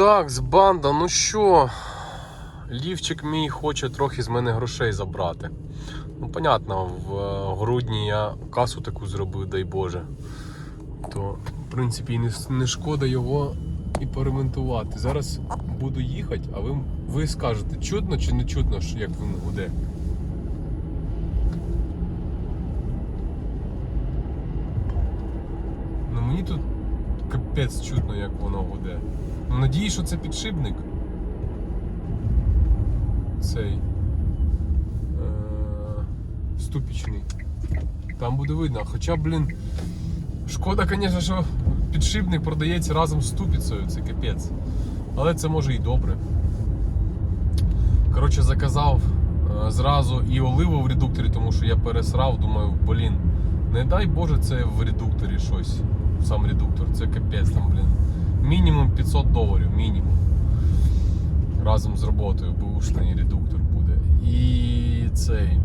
Так, з банда, ну що, лівчик мій хоче трохи з мене грошей забрати. Ну, понятно, в е, грудні я касу таку зробив, дай Боже. То, в принципі, не, не шкода його і поремонтувати. Зараз буду їхати, а ви, ви скажете, чутно чи не чутно, як він гуде? Ну мені тут капець чутно, як воно гуде. Ну, Надіюсь, що це підшипник. Цей. Е- ступічний. Там буде видно. Хоча, блін, шкода, звісно, що підшипник продається разом з ступицею, це капець. Але це може і добре. Коротше, заказав е, зразу і оливу в редукторі, тому що я пересрав, думаю, блін, не дай Боже, це в редукторі щось. Сам редуктор, це капець там, блін. Мінімум 500 доларів, мінімум. Разом з роботою бушний редуктор буде. І цей.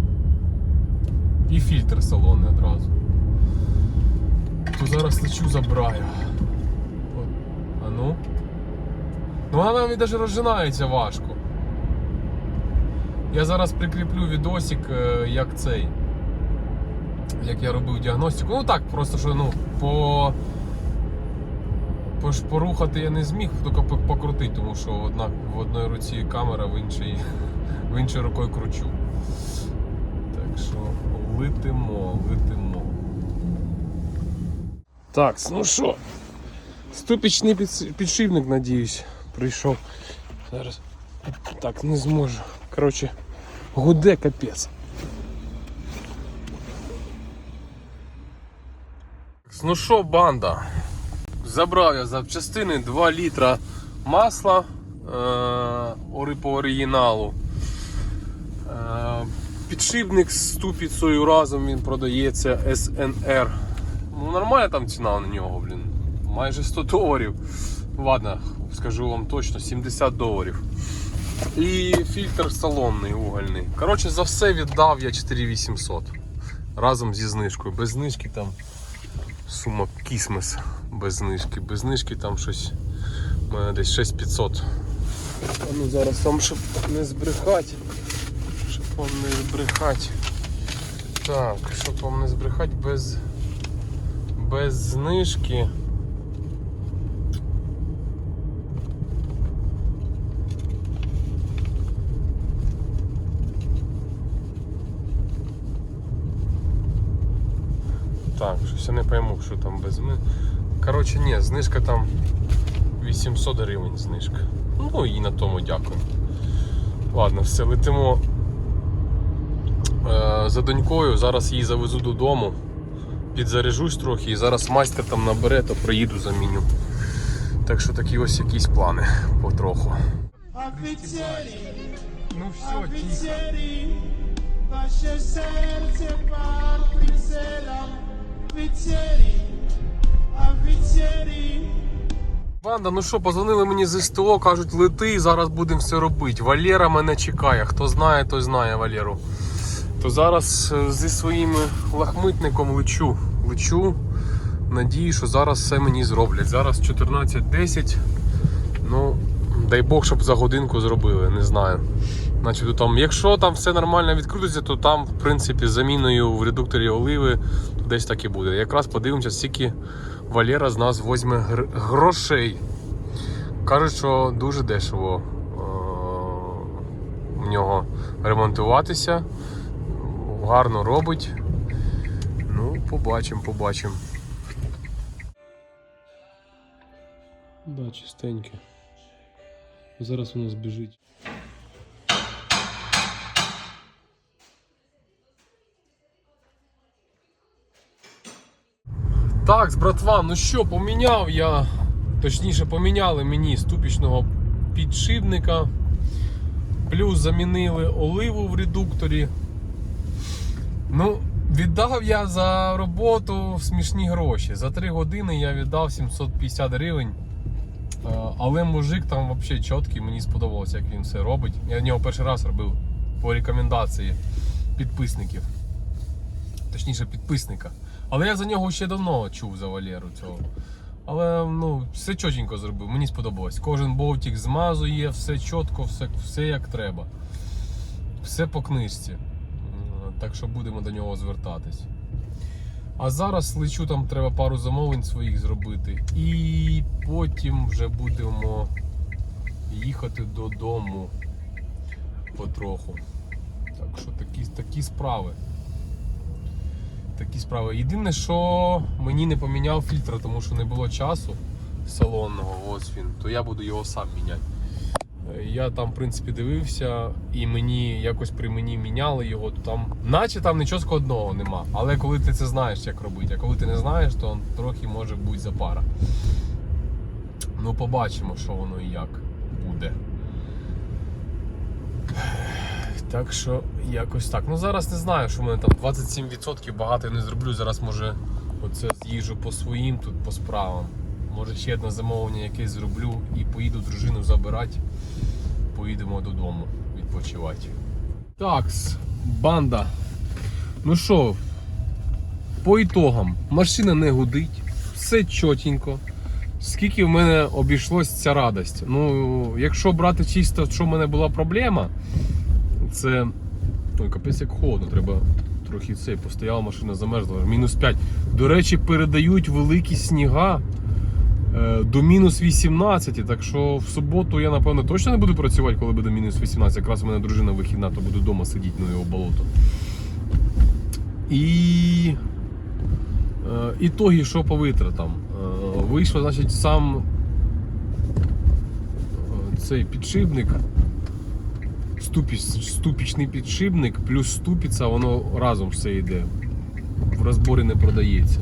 І фільтр салонний одразу. То зараз лечу забираю. От. А ну. Ну вона навіть навіть розжинається важко. Я зараз прикріплю відосик, е, як цей. Як я робив діагностику. Ну так, просто що ну, по. по порухати я не зміг, тільки по- покрутити, тому що одна, в одній руці камера, в іншій, в іншій рукою кручу. Так що летимо, летимо. Так, ну що, ступічний підшипник, надіюсь, прийшов. Зараз. Так, не зможу. Коротше, гуде капець. Ну що, банда? Забрав я запчастини 2 літра масла е- по оригіналу. Е- підшипник з ступицею разом він продається SNR. Ну, нормальна там ціна на нього, блін. Майже 100 доларів. Ладно, скажу вам точно, 70 доларів. І фільтр салонний угольний. Коротше, за все віддав я 4800. Разом зі знижкою. Без знижки там сума кісмес без знижки. Без знижки там щось у мене десь 6500. А ну зараз там щоб не збрехати. Щоб вам не збрехати. Так, щоб вам не збрехати без, без знижки. Я не пойму, що там без ми. Коротше, ні, знижка там 800 гривень знижка. Ну і на тому дякую. Ладно, все, летимо е, за донькою. Зараз її завезу додому. Підзаряжусь трохи і зараз майстер там набере, то приїду заміню. Так що такі ось якісь плани потроху. Офіцері, Ну все, офіцері, ваше серце. Банда, ну що, позвонили мені з СТО, кажуть, лети, зараз будемо все робити. Валера мене чекає. Хто знає, той знає Валеру. То зараз е, зі своїм лахмитником лечу. Лечу. Надію, що зараз все мені зроблять. Зараз 14.10. Ну, дай Бог, щоб за годинку зробили, не знаю. Значить, там, якщо там все нормально відкрутиться, то там, в принципі, заміною в редукторі оливи то десь так і буде. Якраз подивимося, скільки Валера з нас возьме гр- грошей. Кажуть, що дуже дешево е, в нього ремонтуватися. Гарно робить. Ну, побачимо, побачимо. Да, чистеньке. Зараз у нас біжить. Так, братва, ну що, поміняв я, точніше, поміняли мені ступічного підшипника. Плюс замінили оливу в редукторі. Ну, віддав я за роботу смішні гроші. За 3 години я віддав 750 гривень. Е, Але мужик там взагалі чіткий, мені сподобалося, як він все робить. Я в нього перший раз робив по рекомендації підписників. Точніше, підписника. Але я за нього ще давно чув за Валеру цього. Але ну, все чотенько зробив, мені сподобалось. Кожен болтик змазує, все чітко, все, все як треба. Все по книжці. Так що будемо до нього звертатись. А зараз лечу, там треба пару замовлень своїх зробити. І потім вже будемо їхати додому потроху. Так що такі, такі справи. Такі справи. Єдине, що мені не поміняв фільтр, тому що не було часу салонного, ось він, то я буду його сам міняти. Е, Я там, в принципі, дивився, і мені якось при мені міняли його, то там, наче там нічого складного нема. Але коли ти це знаєш, як робити, а коли ти не знаєш, то трохи може бути запара. Ну, побачимо, що воно і як буде. Так що якось так. Ну зараз не знаю, що в мене там 27% багато я не зроблю. Зараз може оце з'їжджу по своїм тут по справам. Може ще одне замовлення якесь зроблю і поїду дружину забирати. Поїдемо додому відпочивати. Такс, банда. Ну що, по ітогам, машина не гудить, все чотенько. Скільки в мене обійшлось ця радость? Ну, якщо брати чисто, що в мене була проблема, це. Ой, капець як холодно, треба трохи цей. Постояла машина замерзла. Мінус 5. До речі, передають великі сніга е, до мінус 18. Так що в суботу я, напевно, точно не буду працювати, коли буде мінус 18. Якраз у мене дружина вихідна, то буду вдома сидіти на його болото. І. Е, ітоги, що по витратам. Е, вийшло, значить, сам цей підшипник ступіч, ступічний підшипник плюс ступіця, воно разом все йде. В розборі не продається.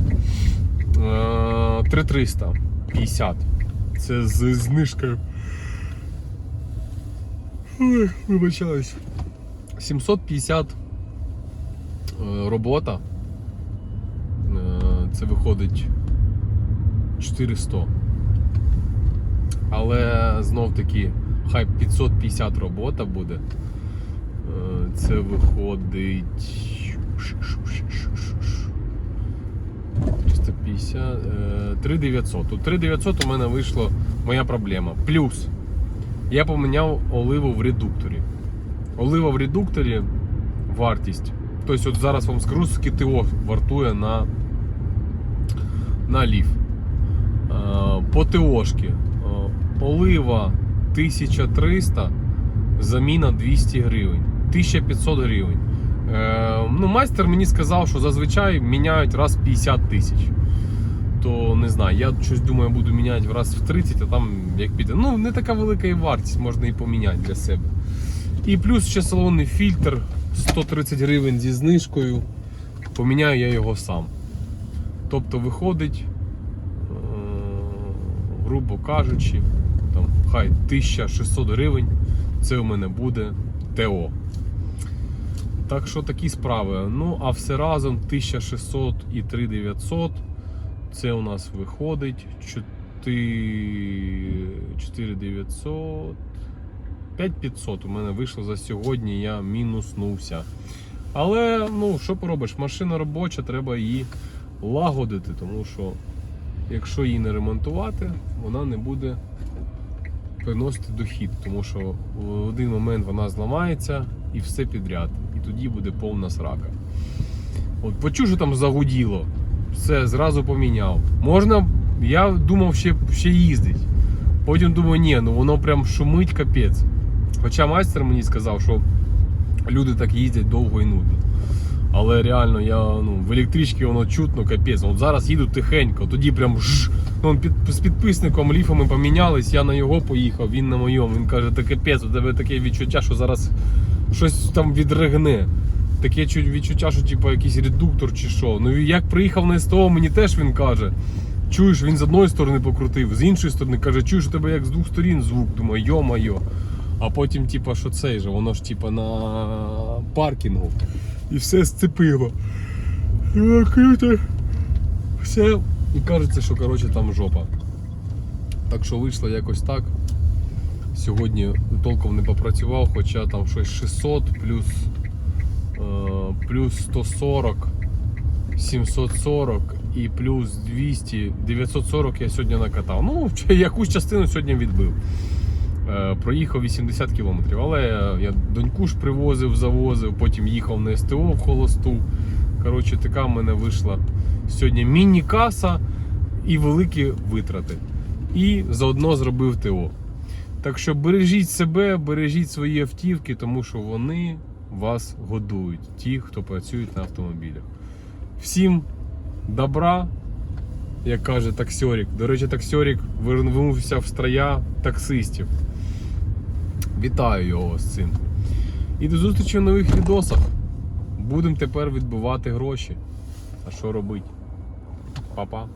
Е, 3350. Це з знижкою. Вибачаюсь. 750 е, робота. Е, Це виходить 400. Але знов таки, хай 550 робота буде. Е, Це виходить. 350, е, 3900. Тут 3900 у мене вийшло моя проблема. Плюс я поміняв оливу в редукторі. Олива в редукторі вартість. Тобто от зараз вам скажу, скільки ТО вартує на, на лів. Е, По ТОшки. Е, Олива 1300, заміна 200 гривень. 1500 гривень. Е, ну, майстер мені сказав, що зазвичай міняють раз в 50 тисяч. То не знаю, я щось думаю, буду міняти раз в 30, а там як піде. Ну, не така велика і вартість, можна і поміняти для себе. І плюс ще салонний фільтр 130 гривень зі знижкою. Поміняю я його сам. Тобто виходить, е, грубо кажучи, там, хай 1600 гривень. Це у мене буде ТО. Так що такі справи. Ну, а все разом 1600 і 3900. Це у нас виходить 4900. 5500 у мене вийшло за сьогодні, я мінуснувся. Але, ну, що поробиш, машина робоча, треба її лагодити, тому що якщо її не ремонтувати, вона не буде приносити дохід, тому що в один момент вона зламається і все підряд. І тоді буде повна срака. От почув, що там загуділо, все, зразу поміняв. Можна, я думав, ще, ще їздить. Потім думаю, ні, ну воно прям шумить капець. Хоча майстер мені сказав, що люди так їздять довго і нудно. Але реально я ну, в електричці воно чутно, капець. От зараз їду тихенько, тоді прям жж. Ну, під, з підписником ліфами помінялись, я на його поїхав, він на моєму. Він каже, та капець, у тебе таке відчуття, що зараз щось там відригне. Таке відчуття, що типу, якийсь редуктор чи що. Ну і як приїхав на СТО, мені теж він каже. Чуєш, він з одної сторони покрутив, з іншої сторони каже, чуєш у тебе як з двох сторін звук, думаю, йо-майо. А потім, типа, що цей же, воно ж типа на паркінгу. І все сцепило. І круто. Все. І кажеться, що коротше там жопа. Так що вийшло якось так. Сьогодні толком не попрацював, хоча там щось 600 плюс, е, плюс 140, 740 і плюс 200, 940 я сьогодні накатав. Ну, якусь частину сьогодні відбив. Е, проїхав 80 кілометрів. Але я, доньку ж привозив, завозив, потім їхав на СТО в холосту. Коротше, така в мене вийшла сьогодні міні-каса і великі витрати. І заодно зробив ТО. Так що бережіть себе, бережіть свої автівки, тому що вони вас годують, ті, хто працюють на автомобілях. Всім добра, як каже таксьорік. До речі, таксьорік вернувся в страя таксистів. Вітаю його з цим. І до зустрічі в нових відосах. Будемо тепер відбивати гроші. А що робити? Па-па.